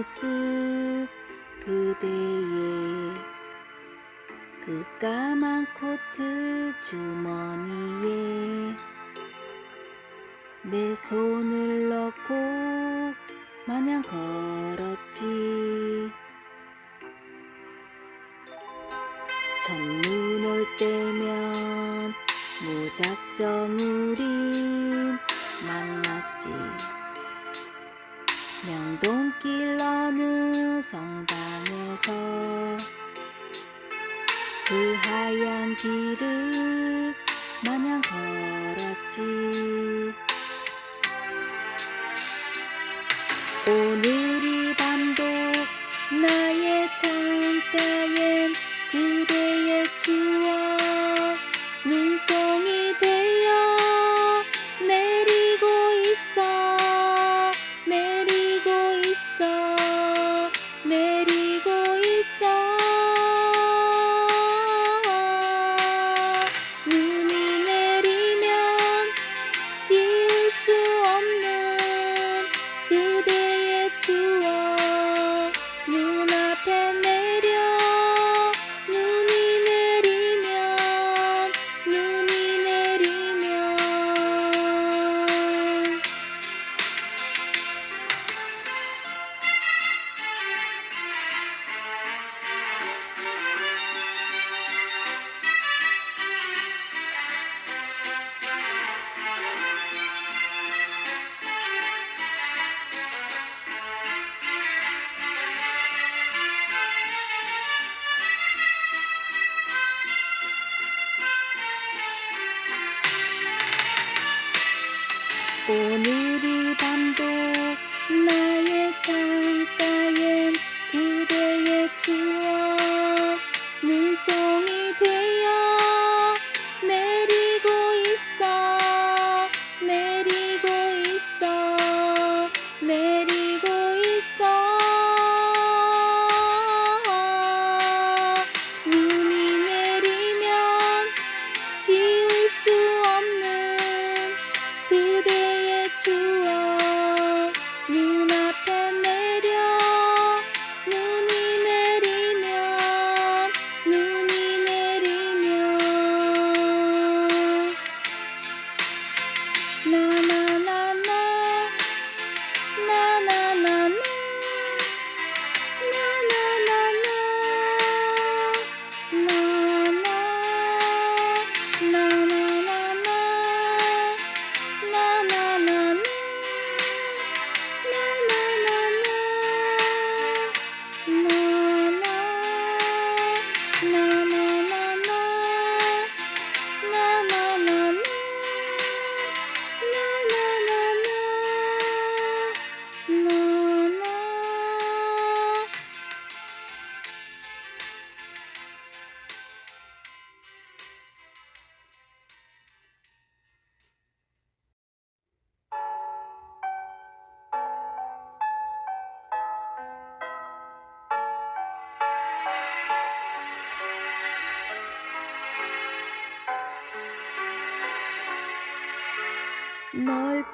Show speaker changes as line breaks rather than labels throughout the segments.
모습 그대의 그 까만 코트 주머니에 내 손을 넣고 마냥 걸었지. 첫눈 올 때면 무작정 우린 만났지 명동길 어느 성당에서 그 하얀 길을 마냥 걸었지. 오늘 오늘 이 밤도 나의 창가엔 그대의 추억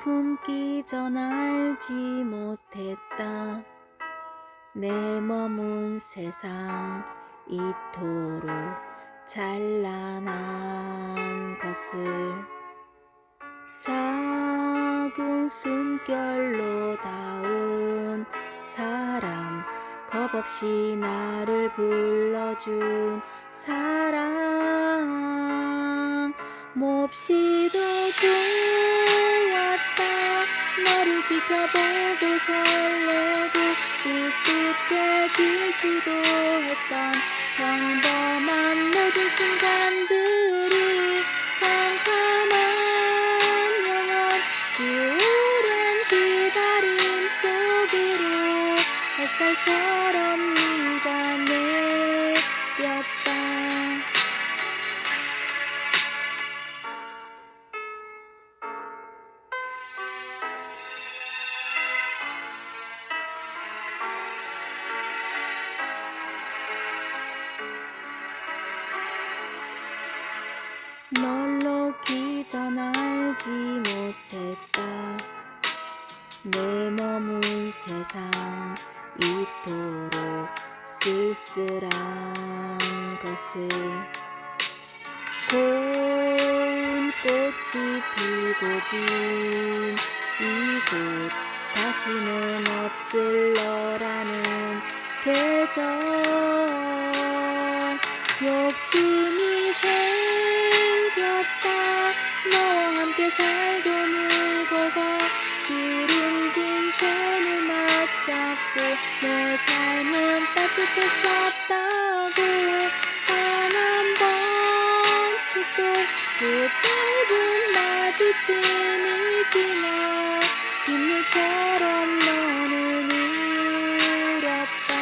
품기 전 알지 못했다. 내 머문 세상 이토록 찬란한 것을 작은 숨결로 닿은 사람 겁없이 나를 불러준 사랑 몹시도 좋았다. 너를 지켜보고 설레고 우습게 질투도 했던 평범한 모든 순간들이 캄캄한 영원 그 오랜 기다림 속으로 햇살처럼 꽃이 피고 진 이곳. 다시는 없을 너라는 계절. 욕심이 생겼다. 너와 함께 살고 늙어가 주름진 손을 맞잡고 내 삶은 따뜻했었 그 짧은 마주침이 지나 빗물처럼 너는 울었다.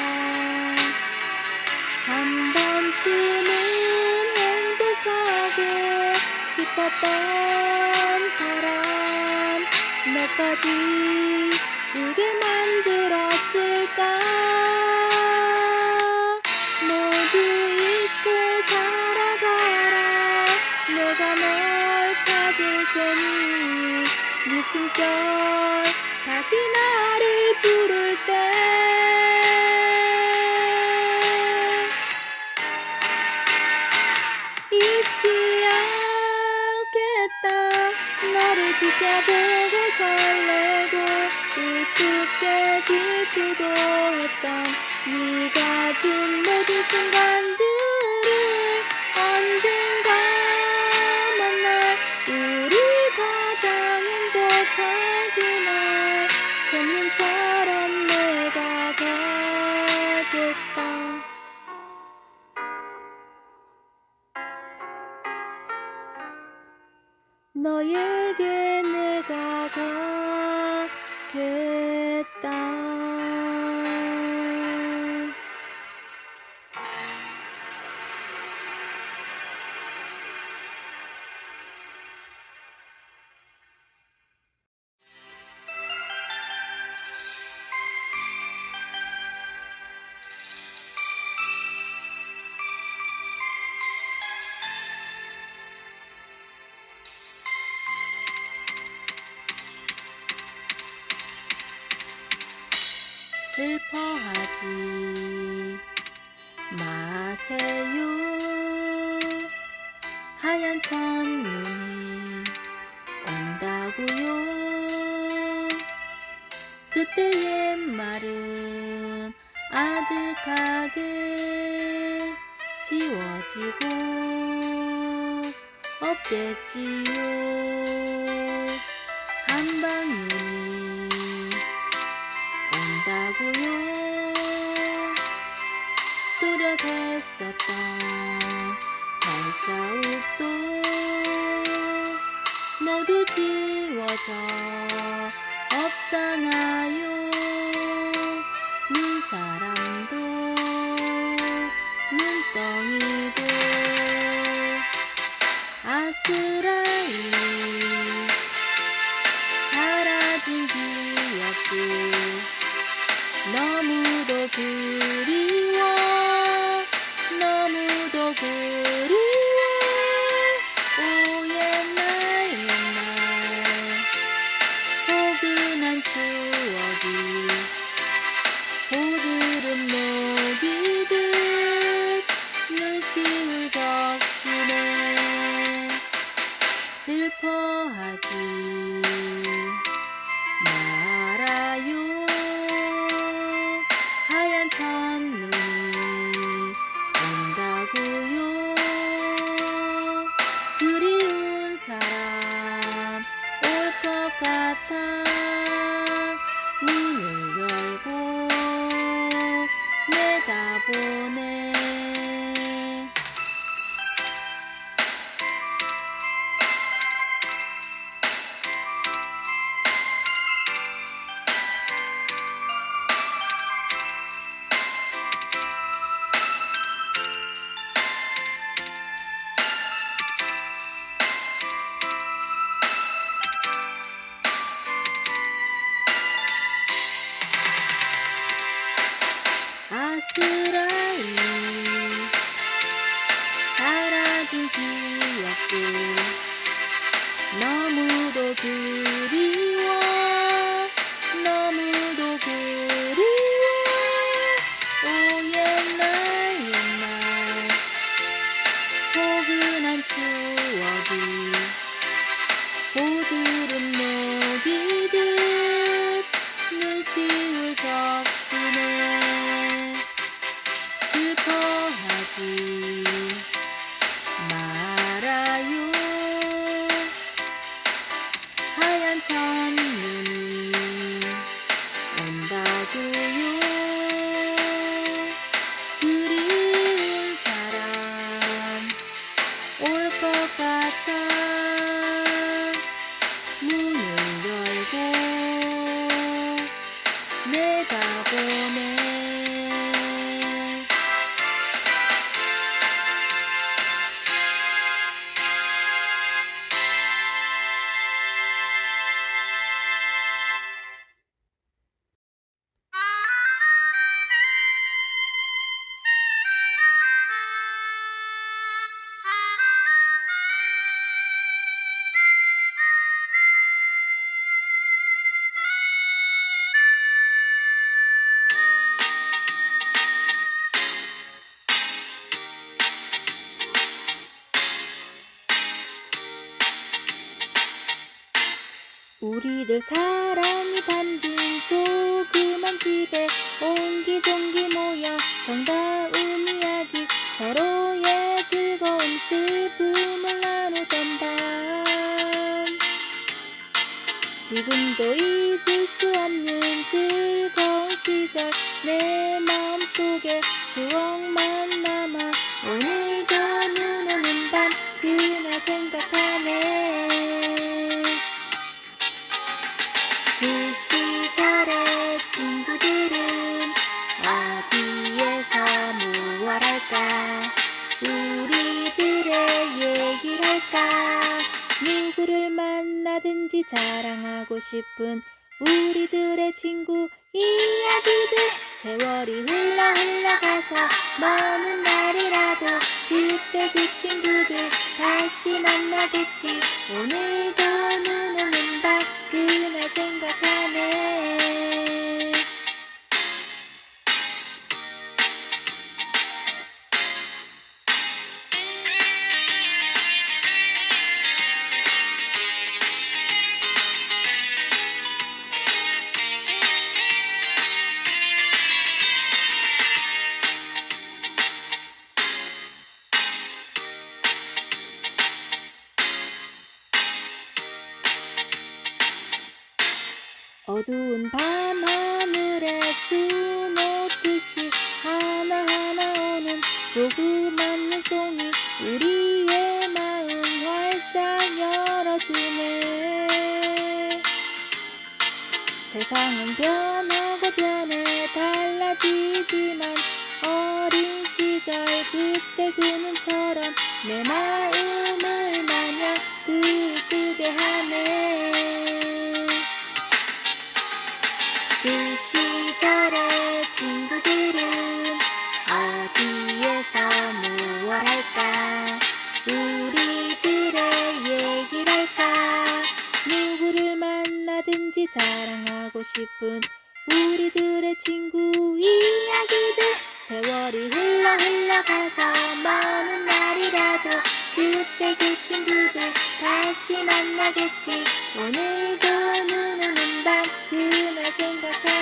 한 번쯤은 행복하고 싶었던 바람 너까지 테니 네 숨결 다시 나를 부를 때. 잊지 않겠다. 너를 지켜보고 설레고 우습게 질투도 했던 슬퍼하지 마세요. 하얀 첫눈이 온다고요. 그때의 말은 아득하게 지워지고 없겠지요 아스라이 사라진 기억들 고스란히 사라진 기억들 너무도 그리워 너무도 그리워. 오 옛날 옛날 포근한 추억이 고드름 녹이듯 눈시울 적시는 슬 우리들 사랑이 담긴 조그만 집에 옹기종기 모여 정다운 이야기 서로의 즐거움 슬픔을 나누던 밤. 지금도 잊을 수 없는 즐거운 시절 내 마음속에 추억만 할까? 누구를 만나든지 자랑하고 싶은 우리들의 친구 이야기들. 세월이 흘러 흘러가서 먼 날이라도 그때 그 친구들 다시 만나겠지. 오늘도 눈 오는 밤 그날 생각 조그만 눈송이 우리의 마음 활짝 열어주네. 세상은 변하고 변해 달라지지만 어린 시절 그때 그 눈처럼 내 마음을 마냥 들뜨게 하네 Sing the